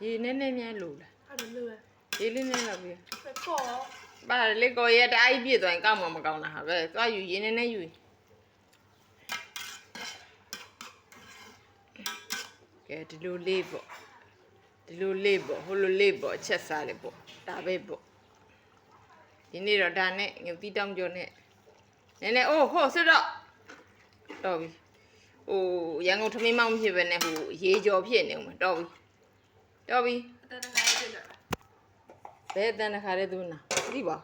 ရမြည်ပြောကောင်းလားပြပြလေးနဲ့ဆိုင်ချီရအောင်ကောင်းလားလို့ရေနည်းနည်းများလို့လားအဲ့ဒါလို့ရေလေးနည်းလောက်ပြီးပဲကောပါလေကိုရတအားကြီးပြည့်သွားရင်ကောင်းမှာမကောင်းတာဟာပဲသွားယူရေနည်းနည်းယူကဲဒီလိုလေးပေါ့ဒီလိုလေးပေါ့ဟိုလိုလေးပေါ့အချက်စားလေးပေါ့ဒါပဲပေါ့ဒီနေ့တော့ဒါနဲ့ငပီးတောင်းကြောနဲ့နည်းနည်းအိုးဟိုဆွတော့တော်ပြီဟိုရန်ကုန်ထမင်းမောင်းဖြစ်ပဲနဲ့ဟိုရေကြော်ဖြစ်နေဦးမယ်တော်ပြီ တော်ပြီအတန်းတန်းလေးပြကြတာဘယ်အတန်းတစ်ခါလဲသူနာသိပါ